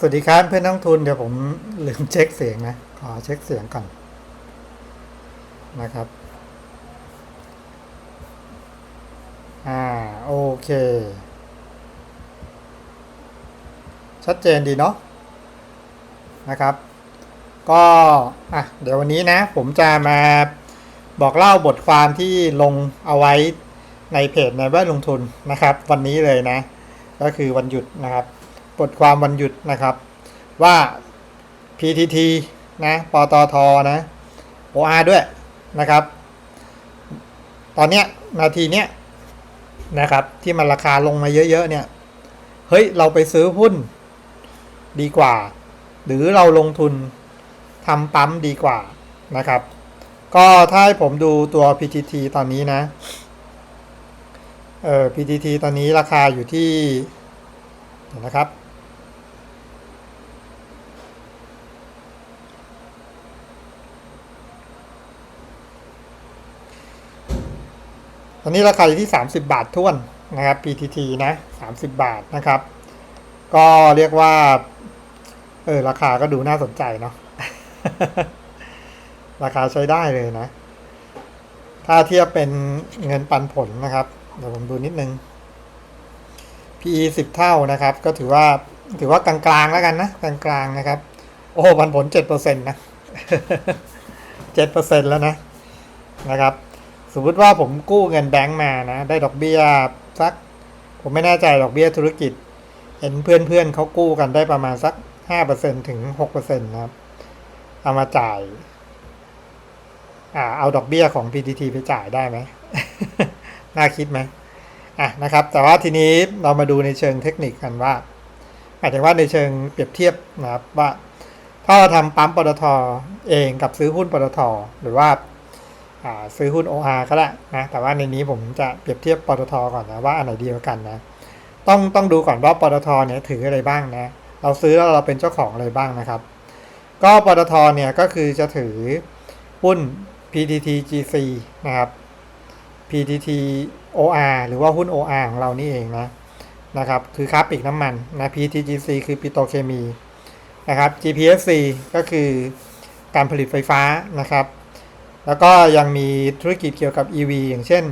สวัสดีครับเพื่อนนักลงทุนเดี๋ยวผมลืมเช็คเสียงนะ ขอเช็คเสียงก่อนนะครับ อ่า โอเค ชัดเจนดีเนาะนะครับ ก็ อะ เดี๋ยววันนี้นะ ผมจะมาบอกเล่าบทความที่ลงเอาไว้ในเพจในแวดลงทุนนะครับ วันนี้เลยนะ ก็คือวันหยุดนะครับ บทความวันหยุดนะครับ ว่า PTT นะปตทนะ OR ด้วยนะครับ ตอนเนี้ยนาทีเนี้ยนะครับ ที่มันราคาลงมาเยอะๆเนี่ย เฮ้ย เราไปซื้อหุ้นดีกว่า หรือเราลงทุนทำปั๊มดีกว่านะครับ ก็ถ้าให้ผมดูตัว PTT ตอนนี้นะ เอ่อ PTT ตอนนี้ราคาอยู่ที่นะครับ ตอนนี้ราคาอยู่ที่ 30 บาทท้วนนะครับ PTT นะ30 บาทนะครับ ก็เรียกว่า เออราคาก็ดูน่าสนใจเนาะราคาใช้ได้เลยนะ ถ้าเทียบเป็นเงินปันผลนะครับ เดี๋ยวผมดูนิดนึง PE 10 เท่านะครับ ก็ถือว่าถือว่ากลางๆแล้วกันนะกลางๆนะครับ โอ้ปันผล7%นะ7%แล้วนะนะครับ มมติว่าผมกู้เงินแบงก์มานะ ได้ดอกเบี้ยสัก ผมไม่แน่ใจดอกเบี้ยธุรกิจ เห็นเพื่อนๆเขากู้กันได้ประมาณสัก 5%ถึง 6%นะครับ เอามาจ่าย อ่า เอาดอกเบี้ยของ PTT ไปจ่ายได้ไหม น่าคิดไหมอะนะครับ แต่ว่าทีนี้เรามาดูในเชิงเทคนิคกันว่าหมายถึงว่าในเชิงเปรียบเทียบนะครับว่าถ้าเราทำปั๊มปตทเองกับซื้อหุ้นปตทหรือว่า ซื้อหุ้น OR ก็ได้นะ แต่ว่าในนี้ผมจะเปรียบเทียบปตทก่อนนะว่าอันไหนดีกว่ากันนะ ต้องต้องดูก่อนว่าปตทเนี่ยถืออะไรบ้างนะ เราซื้อแล้วเราเป็นเจ้าของอะไรบ้างนะครับ ก็ปตทเนี่ยก็คือจะถือหุ้น PTT GC นะครับ PTT OR หรือว่าหุ้น OR ของเรานี่เองนะนะครับ คือค้าปลีกน้ำมันนะ PTGC คือปิโตรเคมีนะครับ GPSC ก็คือการผลิตไฟฟ้านะครับ แล้วก็ยังมีธุรกิจเกี่ยวกับ EV อย่างเช่น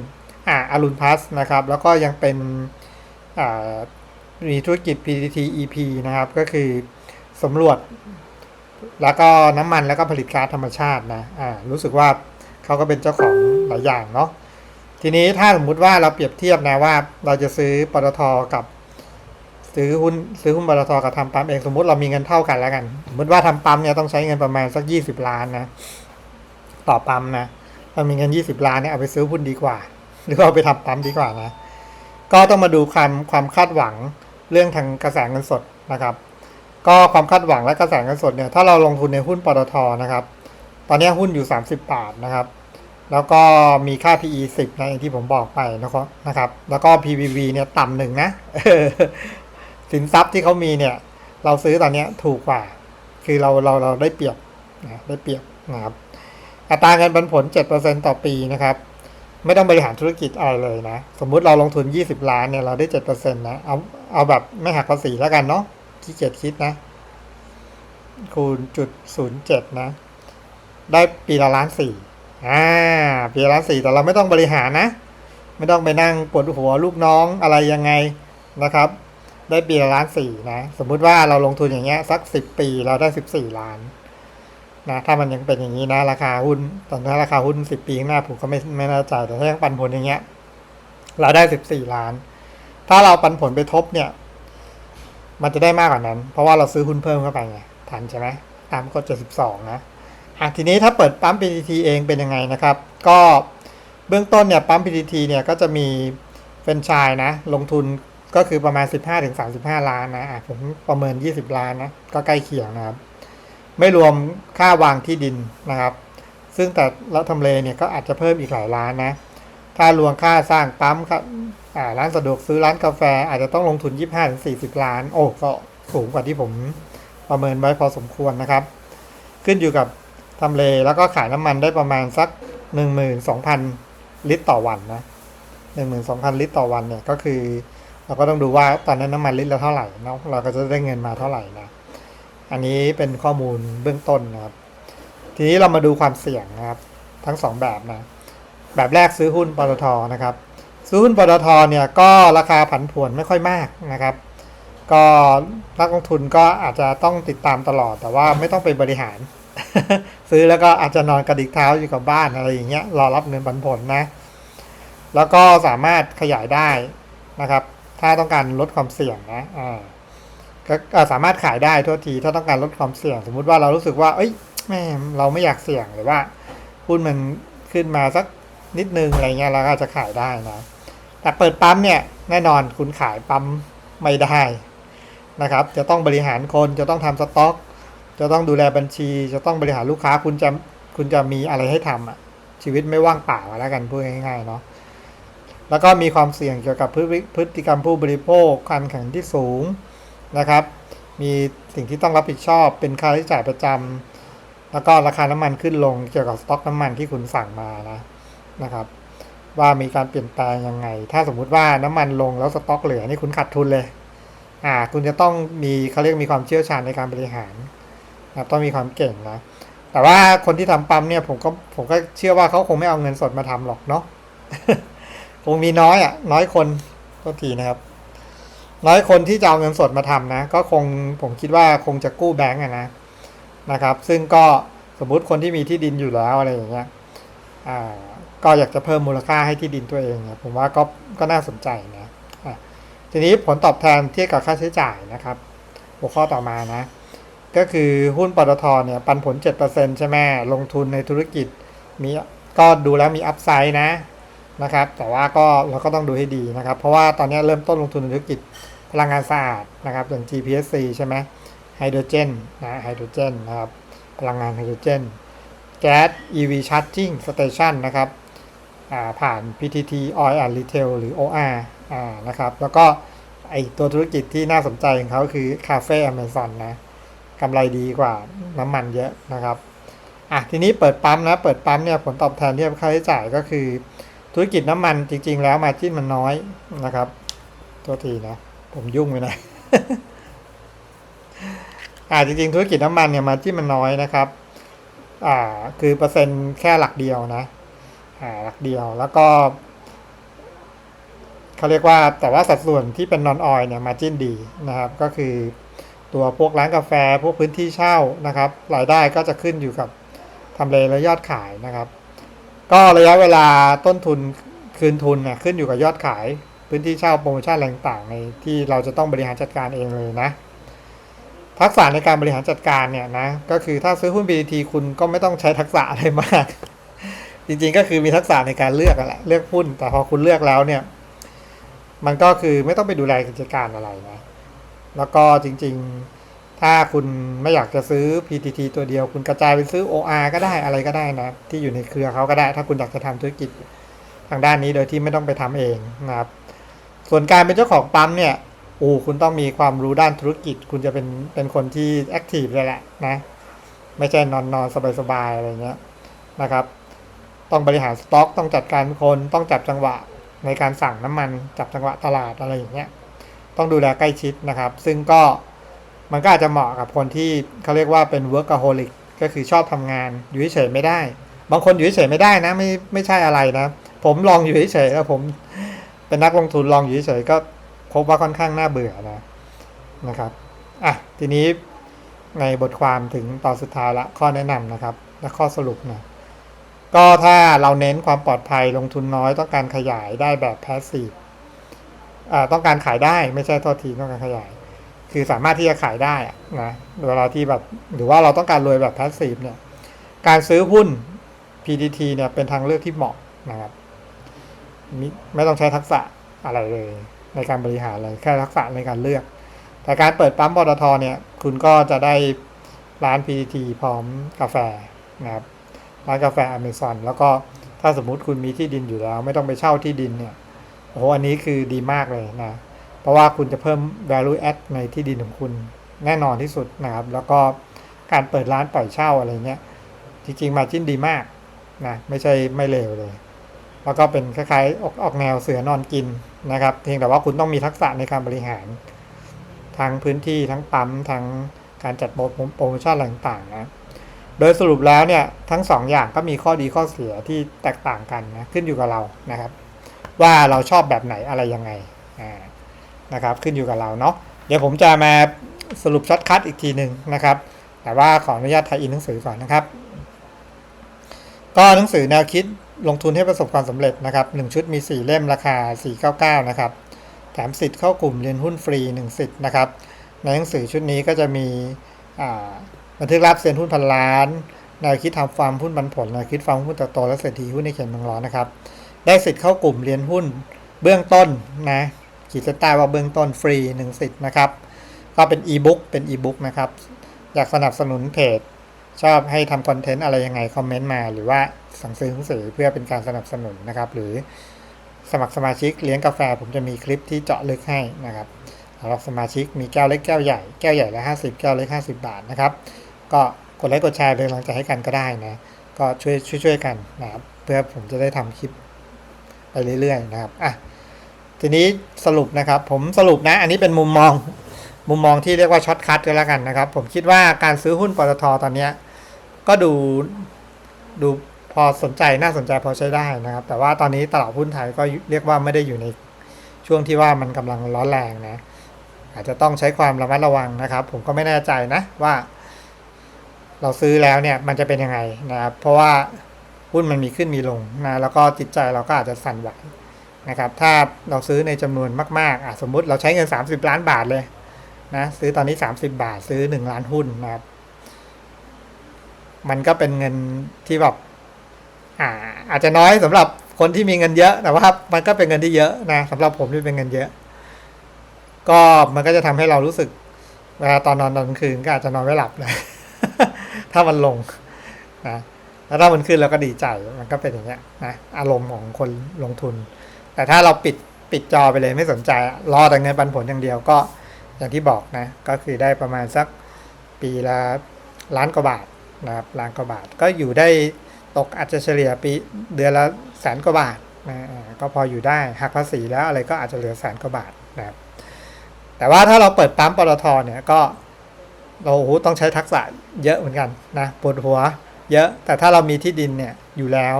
อ่าอรุณพัสนะครับ แล้วก็ยังเป็นอ่ามีธุรกิจ PTT EP นะครับ ก็คือสำรวจ แล้วก็น้ำมันแล้วก็ผลิตก๊าซธรรมชาตินะอ่ารู้สึกว่าเขาก็เป็นเจ้าของหลายอย่างเนาะทีนี้ถ้าสมมุติว่าเราเปรียบเทียบนะว่า เราจะซื้อปตทกับ ซื้อหุ้นซื้อหุ้นปตทกับทำปั๊มเองสมมติเรามีเงินเท่ากันแล้วกัน สมมติว่าทำปั๊มเนี่ยต้องใช้เงินประมาณสัก 20 ล้านนะ ต่อปั๊มนะเรามีเงิน 20 ล้านเนี่ยเอาไปซื้อหุ้นดีกว่า หรือเอาไปทำปั๊มดีกว่านะ ก็ต้องมาดูความความคาดหวังเรื่องทางกระแสเงินสดนะครับ ก็ความคาดหวังและกระแสเงินสดเนี่ยถ้าเราลงทุนในหุ้นปตทนะครับ ตอนนี้หุ้นอยู่ 30 บาทนะครับ แล้วก็มีค่า PE 10นะที่ผมบอกไปนะครับนะครับ แล้วก็ PBV เนี่ยต่ำหนึ่งนะสินทรัพย์ที่เขามีเนี่ย เราซื้อตอนนี้ถูกกว่า คือเราเราเราได้เปรียบนะได้เปรียบนะครับ อัตราเงินปันผล 7%ต่อปีนะครับ ไม่ต้องบริหารธุรกิจอะไรเลยนะ สมมุติเราลงทุน 20 ล้านเนี่ยเราได้ 7%นะ เอาเอาแบบไม่หักภาษีแล้วกันเนาะขี้เกียจคิดนะ คูณจุดศูนย์เจ็ดนะ ได้ปีละล้านสี่อ่าปีละล้านสี่แต่เราไม่ต้องบริหารนะ ไม่ต้องไปนั่งปวดหัวลูกน้องอะไรยังไงนะครับ ได้ปีละล้านสี่นะ สมมุติว่าเราลงทุนอย่างเงี้ยสักสิบปีเราได้สิบสี่ล้าน นะถ้ามันยังเป็นอย่างนี้นะ ราคาหุ้น ตอนนี้ราคาหุ้นสิบปีข้างหน้าผมก็ไม่ไม่น่ใจแต่ถ้ายังปันผลอย่างเงี้ย เราได้สิบสี่ล้าน ถ้าเราปันผลไปทบเนี่ย มันจะได้มากกว่านั้น เพราะว่าเราซื้อหุ้นเพิ่มเข้าไปไงทันใช่ไหมตามกฎ72นะอะทีนี้ถ้าเปิดปั๊ม PTT เองเป็นยังไงนะครับ ก็เบื้องต้นเนี่ยปั๊ม PTT เนี่ยก็จะมีเฟรนชส์นะ ลงทุนก็คือประมาณ 15-35 ล้านนะอะผมประเมิน 20 ล้านนะ ก็ใกล้เคียงนะครับ ไม่รวมค่าวางที่ดินนะครับ ซึ่งแต่ละทำเลเนี่ยก็อาจจะเพิ่มอีกหลายล้านนะ ถ้ารวมค่าสร้างปั๊มครับร้านสะดวกซื้อร้านกาแฟอาจจะต้องลงทุน 25-40 ล้าน โอ้ก็สูงกว่าที่ผมประเมินไว้พอสมควรนะครับ ขึ้นอยู่กับทำเลแล้วก็ขายน้ำมันได้ประมาณสัก 12,000 ลิตรต่อวันนะ 12,000 ลิตรต่อวันเนี่ยก็คือ เราก็ต้องดูว่าตอนนั้นน้ำมันลิตรละเท่าไหร่เนาะเราก็จะได้เงินมาเท่าไหร่นะ อันนี้เป็นข้อมูลเบื้องต้นนะครับ ทีนี้เรามาดูความเสี่ยงนะครับ ทั้งสองแบบนะ แบบแรกซื้อหุ้นปตทนะครับ ซื้อหุ้นปตทเนี่ยก็ราคาผันผวนไม่ค่อยมากนะครับ ก็นักลงทุนก็อาจจะต้องติดตามตลอด แต่ว่าไม่ต้องไปบริหาร ซื้อแล้วก็อาจจะนอนกระดิกเท้าอยู่กับบ้านอะไรอย่างเงี้ยรอรับเงินปันผลนะ แล้วก็สามารถขยายได้นะครับ ถ้าต้องการลดความเสี่ยงนะอ่า ก็สามารถขายได้ทั่วที ถ้าต้องการลดความเสี่ยง สมมุติว่าเรารู้สึกว่า เอ้ยแม่เราไม่อยากเสี่ยงหรือว่าหุ้นมันขึ้นมาสักนิดนึงอะไรเงี้ยเราก็จะขายได้นะ แต่เปิดปั๊มเนี่ยแน่นอนคุณขายปั๊มไม่ได้นะครับ จะต้องบริหารคนจะต้องทำสต็อก จะต้องดูแลบัญชี จะต้องบริหารลูกค้าคุณจะคุณจะมีอะไรให้ทำอะชีวิตไม่ว่างเปล่าแล้วกันพูดง่ายๆเนาะแล้วก็มีความเสี่ยงเกี่ยวกับพฤติพฤติกรรมผู้บริโภคการแข่งที่สูง นะครับ มีสิ่งที่ต้องรับผิดชอบเป็นค่าใช้จ่ายประจำแล้วก็ราคาน้ำมันขึ้นลงเกี่ยวกับสต็อกน้ำมันที่คุณสั่งมานะนะครับ ว่ามีการเปลี่ยนแปลงยังไง ถ้าสมมุติว่าน้ำมันลงแล้วสต็อกเหลือนี่คุณขาดทุนเลยอ่าคุณจะต้องมีเขาเรียกมีความเชี่ยวชาญในการบริหารนะต้องมีความเก่งนะแต่ว่าคนที่ทำปั๊มเนี่ยผมก็ผมก็เชื่อว่าเขาคงไม่เอาเงินสดมาทำหรอกเนาะคงมีน้อยอะ น้อยคนก็ทีนะครับ น้อยคนที่จะเอาเงินสดมาทำนะ ก็คงผมคิดว่าคงจะกู้แบงก์อะนะนะครับ ซึ่งก็สมมุติคนที่มีที่ดินอยู่แล้วอะไรอย่างเงี้ยอ่าก็อยากจะเพิ่มมูลค่าให้ที่ดินตัวเองเนี่ยผมว่าก็ก็น่าสนใจนะะทีนี้ผลตอบแทนเทียบกับค่าใช้จ่ายนะครับ หัวข้อต่อมานะ ก็คือหุ้นปตทเนี่ยปันผล 7%ใช่ไหมลงทุนในธุรกิจมีก็ดูแล้วมีอัพไซด์นะนะครับ แต่ว่าก็เราก็ต้องดูให้ดีนะครับ เพราะว่าตอนนี้เริ่มต้นลงทุนในธุรกิจ พลังงานสะอาดนะครับอย่าง GPSC ใช่ไหมไฮโดรเจนนะไฮโดรเจนนะครับพลังงานไฮโดรเจนแก๊ส EV Charging Station นะครับผ่าน PTT Oil and Retail หรือ OR อ่านะครับแล้วก็ไอตัวธุรกิจที่น่าสนใจของเขาคือ Cafe Amazon นะกำไรดีกว่าน้ำมันเยอะนะครับอะทีนี้เปิดปั๊มนะเปิดปั๊มเนี่ยผลตอบแทนที่ค่าใช้จ่ายก็คือ ธุรกิจน้ำมันจริง ๆ แล้วมาจิ้นมันน้อยนะครับตัวทีนะ ผมยุ่งไปหนะอ่าจริงๆธุรกิจน้ำมันเนี่ยมาจิ้นมันน้อยนะครับ อ่าคือเปอร์เซ็นต์แค่หลักเดียวนะ อ่าหลักเดียวแล้วก็เขาเรียกว่าแต่ว่าสัดส่วนที่เป็นนอนออยเนี่ยมาจิ้นดีนะครับ ก็คือตัวพวกร้านกาแฟพวกพื้นที่เช่านะครับรายได้ก็จะขึ้นอยู่กับทำเลและยอดขายนะครับ ก็ระยะเวลาต้นทุนคืนทุนเนี่ยขึ้นอยู่กับยอดขาย พื้นที่เช่าโปรโมชั่นอะไรต่างๆในที่เราจะต้องบริหารจัดการเองเลยนะ ทักษะในการบริหารจัดการเนี่ยนะก็คือถ้าซื้อหุ้น BDT คุณก็ไม่ต้องใช้ทักษะอะไรมาก จริงๆก็คือมีทักษะในการเลือกแหละเลือกหุ้น แต่พอคุณเลือกแล้วเนี่ย มันก็คือไม่ต้องไปดูแลกิจการอะไรนะแล้วก็จริง ๆ ถ้าคุณไม่อยากจะซื้อ PTT ตัวเดียว คุณกระจายไปซื้อ OR ก็ได้อะไรก็ได้นะ ที่อยู่ในเครือเขาก็ได้ ถ้าคุณอยากจะทำธุรกิจทางด้านนี้โดยที่ไม่ต้องไปทำเองนะครับ ส่วนการเป็นเจ้าของปั๊มเนี่ยโอ้คุณต้องมีความรู้ด้านธุรกิจ คุณจะเป็นเป็นคนที่แอคทีฟเลยแหละนะ ไม่ใช่นอนนอนสบายๆอะไรเงี้ยนะครับ ต้องบริหารสต็อก ต้องจัดการคนต้องจับจังหวะในการสั่งน้ำมันจับจังหวะตลาดอะไรอย่างเงี้ยต้องดูแลใกล้ชิดนะครับ ซึ่งก็มันก็อาจจะเหมาะกับคนที่เขาเรียกว่าเป็น workaholic ก็คือชอบทำงานอยู่เฉยไม่ได้ บางคนอยู่เฉยไม่ได้นะ ไม่ไม่ใช่อะไรนะ ผมลองอยู่เฉยแล้วผม เป็นนักลงทุนลองอยู่เฉยๆก็พบว่าค่อนข้างน่าเบื่อนะนะครับอะทีนี้ในบทความถึงตอนสุดท้ายละข้อแนะนำนะครับ และข้อสรุปนะก็ถ้าเราเน้นความปลอดภัยลงทุนน้อยต้องการขยายได้แบบแพสซีฟอ่าต้องการขายได้ไม่ใช่โทษทีต้องการขยาย คือสามารถที่จะขายได้นะเวลาที่แบบหรือว่าเราต้องการรวยแบบแพสซีฟเนี่ยการซื้อหุ้น PTT เนี่ยเป็นทางเลือกที่เหมาะนะครับ ไม่ต้องใช้ทักษะอะไรเลย ในการบริหารเลยแค่ทักษะในการเลือก แต่การเปิดปั๊มปตทเนี่ย คุณก็จะได้ร้าน PTT พร้อมกาแฟนะครับร้านกาแฟอเมซอนแล้วก็ถ้าสมมุติคุณมีที่ดินอยู่แล้ว ไม่ต้องไปเช่าที่ดินเนี่ยโอ้โหอันนี้คือดีมากเลยนะเพราะว่าคุณจะเพิ่ม value add ในที่ดินของคุณแน่นอนที่สุดนะครับ แล้วก็การเปิดร้านปล่อยเช่าอะไรเงี้ยจริงๆมาจิ้นดีมากนะไม่ใช่ไม่เลวเลย แล้วก็เป็นคล้ายๆออกออกแนวเสือนอนกินนะครับ เพียงแต่ว่าคุณต้องมีทักษะในการบริหาร ทั้งพื้นที่ทั้งปั๊มทั้งการจัดโปรโปรโมชั่นต่างๆนะโดยสรุปแล้วเนี่ยทั้งสองอย่างก็มีข้อดีข้อเสียที่แตกต่างกันนะขึ้นอยู่กับเรานะครับ ว่าเราชอบแบบไหนอะไรยังไงนะครับ ขึ้นอยู่กับเราเนาะเดี๋ยวผมจะมาสรุปช็อตคัทอีกทีหนึ่งนะครับ แต่ว่าขออนุญาตไทยอินหนังสือก่อนนะครับ ก็หนังสือแนวคิด ลงทุนให้ประสบความสำเร็จนะครับ1ชุดมี 4 เล่มราคา 499 นะครับแถมสิทธิ์เข้ากลุ่มเรียนหุ้นฟรี 1 สิทธิ์นะครับ ในหนังสือชุดนี้ก็จะมีบันทึกรับเซ็นหุ้นพันล้านแนวคิดทำฟาร์มหุ้นปันผลแนวคิดฟาร์มหุ้นเติบโตและเศรษฐีหุ้นในเขตเมืองร้อนนะครับ ได้สิทธิ์เข้ากลุ่มเรียนหุ้นเบื้องต้นนะขีดเส้นใต้ว่าเบื้องต้นฟรี 1 สิทธิ์นะครับ ก็เป็นอีบุ๊กเป็นอีบุ๊กนะครับ อยากสนับสนุนเพจ ชอบให้ทำคอนเทนต์อะไรยังไงคอมเมนต์มาหรือว่า สั่งซื้อหนังสือเพื่อเป็นการสนับสนุนนะครับ หรือสมัครสมาชิกเลี้ยงกาแฟ ผมจะมีคลิปที่เจาะลึกให้นะครับสำหรับสมาชิกมีแก้วเล็กแก้วใหญ่แก้วใหญ่ละ50 แก้วเล็ก 50 บาทนะครับ ก็กดไลค์กดแชร์เป็นกำลังใจให้กันก็ได้นะก็ช่วยช่วยช่วยกันนะครับ เพื่อผมจะได้ทำคลิปไปเรื่อยๆนะครับอะทีนี้สรุปนะครับ ผมสรุปนะ อันนี้เป็นมุมมอง มุมมองที่เรียกว่าช็อตคัทก็แล้วกันนะครับ ผมคิดว่าการซื้อหุ้นปตทตอนเนี้ยก็ดูดู พอสนใจน่าสนใจพอใช้ได้นะครับ แต่ว่าตอนนี้ตลาดหุ้นไทยก็เรียกว่าไม่ได้อยู่ในช่วงที่ว่ามันกำลังร้อนแรงนะอาจจะต้องใช้ความระมัดระวังนะครับ ผมก็ไม่แน่ใจนะว่า เราซื้อแล้วเนี่ยมันจะเป็นยังไงนะครับ เพราะว่าหุ้นมันมีขึ้นมีลงนะแล้วก็จิตใจเราก็อาจจะสั่นไหวนะครับ ถ้าเราซื้อในจำนวนมากๆอะสมมุติเราใช้เงิน 30 ล้านบาทเลยนะซื้อตอนนี้ 30 บาท ซื้อ 1 ล้านหุ้นนะครับ มันก็เป็นเงินที่แบบ อ่าอาจจะน้อยสำหรับคนที่มีเงินเยอะ แต่ว่ามันก็เป็นเงินที่เยอะนะสำหรับผมที่เป็นเงินเยอะ ก็มันก็จะทำให้เรารู้สึกเวลาตอนนอนตอนคืนก็อาจจะนอนไม่หลับเลยถ้ามันลงนะแล้วถ้ามันขึ้นเราก็ดีใจมันก็เป็นอย่างเงี้ยนะอารมณ์ของคนลงทุน แต่ถ้าเราปิดปิดจอไปเลยไม่สนใจรอแต่เงินปันผลอย่างเดียวก็อย่างที่บอกนะ ก็คือได้ประมาณสักปีละล้านกว่าบาทนะครับล้านกว่าบาทก็อยู่ได้ ตกอาจจะเฉลี่ยปีเดือนละแสนกว่าบาทนะก็พออยู่ได้หักภาษีแล้วอะไรก็อาจจะเหลือแสนกว่าบาทนะครับแต่ว่าถ้าเราเปิดปั๊มปตทเนี่ยก็เราโอ้โหต้องใช้ทักษะเยอะเหมือนกันนะปวดหัวเยอะแต่ถ้าเรามีที่ดินเนี่ยอยู่แล้ว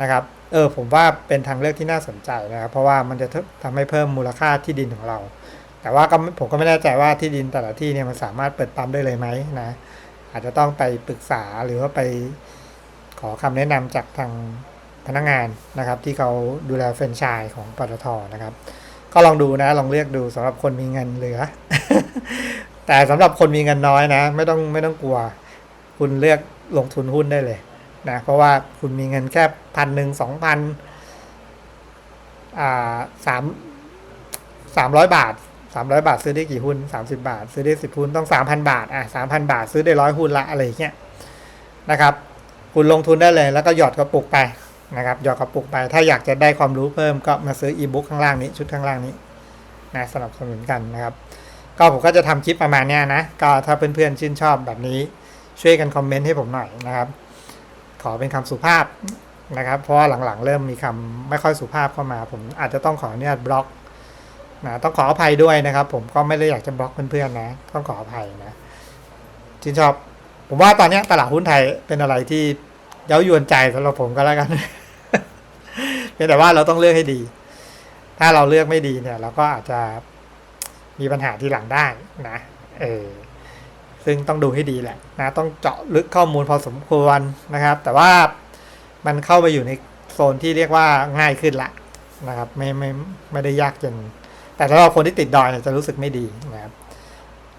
นะครับเออผมว่าเป็นทางเลือกที่น่าสนใจนะครับ เพราะว่ามันจะทำให้เพิ่มมูลค่าที่ดินของเรา แต่ว่าก็ผมก็ไม่แน่ใจว่าที่ดินแต่ละที่เนี่ยมันสามารถเปิดปั๊มได้เลยไหมนะอาจจะต้องไปปรึกษาหรือว่าไป ขอคำแนะนำจากทางพนักงานนะครับ ที่เขาดูแลแฟรนไชส์ของปตทนะครับ ก็ลองดูนะ ลองเลือกดูสำหรับคนมีเงินเหลือ แต่สำหรับคนมีเงินน้อยนะ ไม่ต้องไม่ต้องกลัว คุณเลือกลงทุนหุ้นได้เลยนะเพราะว่าคุณมีเงินแค่พันหนึ่งสองพันสามสามร้อยบาทสามร้อยบาทซื้อได้กี่หุ้นสามสิบาท ซื้อได้สิบหุ้นต้องสามพันบาทอะสามพันบาท ซื้อได้ร้อยหุ้นละอะไรเงี้ยนะครับ คุณลงทุนได้เลย แล้วก็หยอดกระปุกไปนะครับหยอดกระปุกไป ถ้าอยากจะได้ความรู้เพิ่มก็มาซื้ออีบุ๊กข้างล่างนี้ชุดข้างล่างนี้นะสนับสนุนกันนะครับ ก็ผมก็จะทำคลิปประมาณนี้นะ ก็ถ้าเพื่อนๆชื่นชอบแบบนี้ช่วยกันคอมเมนต์ให้ผมหน่อยนะครับ ขอเป็นคำสุภาพนะครับ เพราะว่าหลังๆ เริ่มมีคำไม่ค่อยสุภาพเข้ามา ผมอาจจะต้องขออนุญาตบล็อกนะต้องขออภัยด้วยนะครับ ผมก็ไม่ได้อยากจะบล็อกเพื่อนๆนะต้องขออภัยนะชื่นชอบ ผมว่าตอนนี้ตลาดหุ้นไทยเป็นอะไรที่เย้ายวนใจสำหรับผมก็แล้วกันเพียงแต่ว่าเราต้องเลือกให้ดี ถ้าเราเลือกไม่ดีเนี่ย เราก็อาจจะมีปัญหาที่หลังได้นะเออซึ่งต้องดูให้ดีแหละนะต้องเจาะลึกข้อมูลพอสมควรนะครับ แต่ว่ามันเข้าไปอยู่ในโซนที่เรียกว่าง่ายขึ้นละนะครับ ไม่ไม่ไม่ได้ยากจนแต่ถ้าเราคนที่ติดดอยจะรู้สึกไม่ดีนะครับ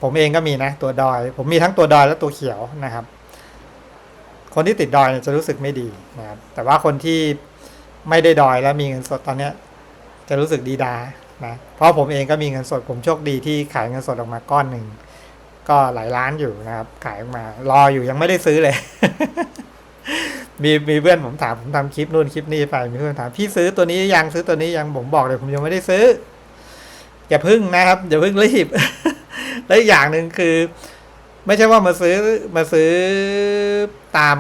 ผมเองก็มีนะตัวดอย ผมมีทั้งตัวดอยและตัวเขียวนะครับ คนที่ติดดอยจะรู้สึกไม่ดีนะครับ แต่ว่าคนที่ไม่ได้ดอยแล้วมีเงินสดตอนเนี้ย จะรู้สึกดีดานะเพราะผมเองก็มีเงินสด ผมโชคดีที่ขายเงินสดออกมาก้อนหนึ่งก็หลายล้านอยู่นะครับ ขายออกมารออยู่ยังไม่ได้ซื้อเลย มีมีเพื่อนผมถามผมทำคลิปนู่นคลิปนี้ไปมีเพื่อนถามพี่ซื้อตัวนี้ยังซื้อตัวนี้ยังผมบอกเลย ผมยังไม่ได้ซื้ออย่าพึ่งนะครับอย่าพึ่งรีบ และอีกอย่างหนึ่งคือ ไม่ใช่ว่ามาซื้อมาซื้อตาม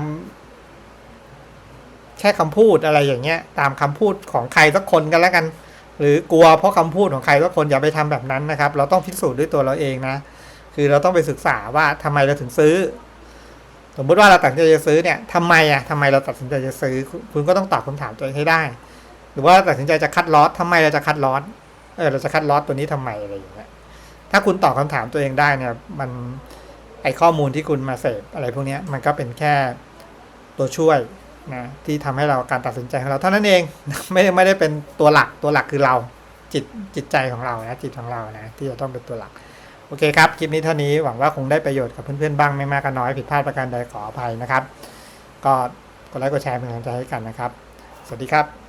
แค่คำพูดอะไรอย่างเงี้ย ตามคำพูดของใครสักคนกันแล้วกัน หรือกลัวเพราะคำพูดของใครสักคนอย่าไปทำแบบนั้นนะครับ เราต้องพิสูจน์ด้วยตัวเราเองนะคือเราต้องไปศึกษาว่าทำไมเราถึงซื้อสมมติว่าเราตัดสินใจจะซื้อเนี่ยทำไมอะทำไมเราตัดสินใจจะซื้อ คุณคุณก็ต้องตอบคำถามตัวเองให้ได้ หรือว่าตัดสินใจจะคัดลอสทำไมเราจะคัดลอสเออเราจะคัดลอสตัวนี้ทำไมอะไรอย่างเงี้ย ถ้าคุณตอบคำถามตัวเองได้เนี่ย มันไอข้อมูลที่คุณมาเสพอะไรพวกนี้มันก็เป็นแค่ตัวช่วยนะที่ทำให้เราการตัดสินใจของเราเท่านั้นเองไม่ได้ไม่ได้เป็นตัวหลักตัวหลักคือเราจิตจิตใจของเรานะจิตของเรานะที่จะต้องเป็นตัวหลัก โอเคครับ คลิปนี้เท่านี้หวังว่าคงได้ประโยชน์กับเพื่อนๆบ้างไม่มากก็น้อยผิดพลาดประการใดขออภัยนะครับ ก็กดไลค์กดแชร์เป็นกำลังใจให้กันนะครับ สวัสดีครับ